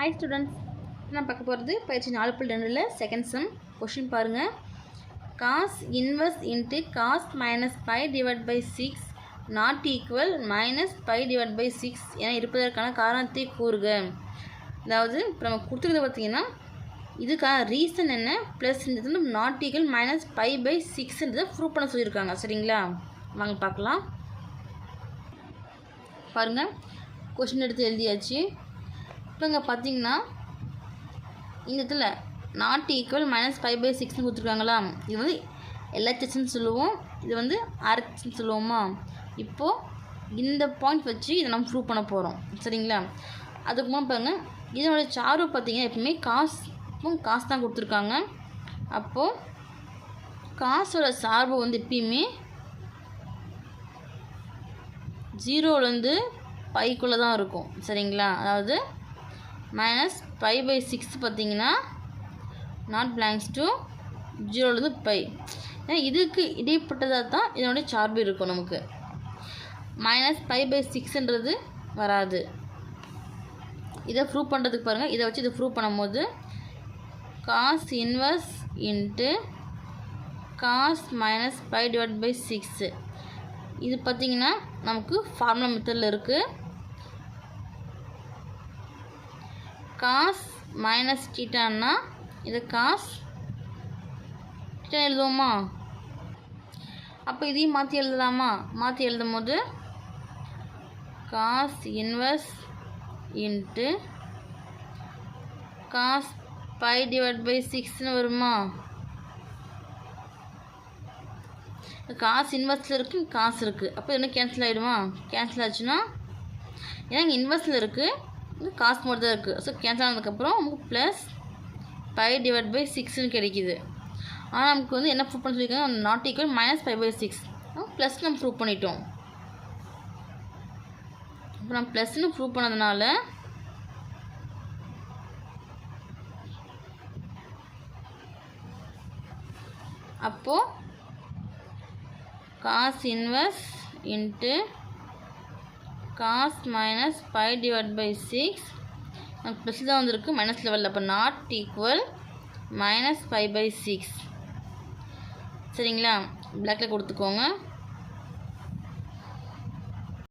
Hi students நான் பார்க்க போகிறது பயிற்சி நாலு புள்ளி ரெண்டில் செகண்ட் சம் கொஷின் பாருங்கள் cos invest into cos minus five divide by six not equal minus five divide by six என இருப்பதற்கான காரணத்தை கூறுக. அதாவது இப்போ நம்ம கொடுத்துருந்த பார்த்தீங்கன்னா இதுக்கான ரீசன் என்ன? ப்ளஸ்ன்றது வந்து not equal minus five by சிக்ஸ்ன்றதை prove பண்ண சொல்லியிருக்காங்க. சரிங்களா? வாங்க பார்க்கலாம். பாருங்கள் கொஷின் எடுத்து எழுதியாச்சு. இப்போங்க பார்த்தீங்கன்னா இந்த இதில் not equal minus five by சிக்ஸ்னு கொடுத்துருக்காங்களா? இது வந்து எல்ஹெச்எஸ்ன்னு சொல்லுவோம். இது வந்து ஆர்ஹெச்னு சொல்லுவோமா? இப்போது இந்த பாயிண்ட் வச்சு இதை நம்ம ப்ரூவ் பண்ண போகிறோம் சரிங்களா? அதுக்கு முன்னாடி பாருங்கள் இதனோட சார்பு பார்த்திங்கன்னா எப்பவுமே காசும் காசு தான் கொடுத்துருக்காங்க. அப்போது காசோட சார்பு வந்து எப்பயுமே ஜீரோலேருந்து பைக்குள்ளே தான் இருக்கும். சரிங்களா? அதாவது மைனஸ் பை பை சிக்ஸ் பார்த்தீங்கன்னா நாட் பிளாங்ஸ் டு ஜீரோலேருந்து பை ஏன்னா இதுக்கு இடைப்பட்டதாக தான் இதனுடைய சார்பு இருக்கும் நமக்கு. மைனஸ் பை பை சிக்ஸ்ன்றது வராது. இதை ப்ரூவ் பண்ணுறதுக்கு பாருங்கள் இதை வச்சு இதை ப்ரூவ் பண்ணும்போது cos inverse into cos minus five divide by six இது பார்த்திங்கன்னா நமக்கு ஃபார்முலா மெத்தடில் இருக்குது காஸ் மைனஸ் டீட்டான்னா இது காஸ் டீட்டா எழுதுவோமா? அப்போ இதையும் மாற்றி எழுதலாமா? மாற்றி எழுதும் போது cos inverse into cos five divide by சிக்ஸ்னு வருமா? காசு இன்வெஸ்ட்டில் இருக்குது காசு இருக்குது அப்போ இன்னும் கேன்சல் ஆகிடுமா கேன்சல் ஆச்சுன்னா ஏன்னா இங்கே இன்வெஸ்ட்டில் இருக்குது காசு மட்டும் தான் இருக்குது ஸோ கேன்சல் ஆனதுக்கப்புறம் நமக்கு ப்ளஸ் ஃபைவ் டிவைட் பை சிக்ஸ்னு கிடைக்கிது. ஆனால் நமக்கு வந்து என்ன ப்ரூவ் பண்ண சொல்லியிருக்காங்க not equal minus five by six plus நம்ம ப்ரூவ் பண்ணிட்டோம். இப்போ நம்ம ப்ளஸ்னு ப்ரூவ் பண்ணதுனால அப்போது cos invest into cos minus five divide by six நமக்கு ப்ளஸ் தான் வந்திருக்கு. மைனஸ் லெவலில் அப்போ not equal minus five by six சரிங்களா? பிளாக்கில் கொடுத்துக்கோங்க.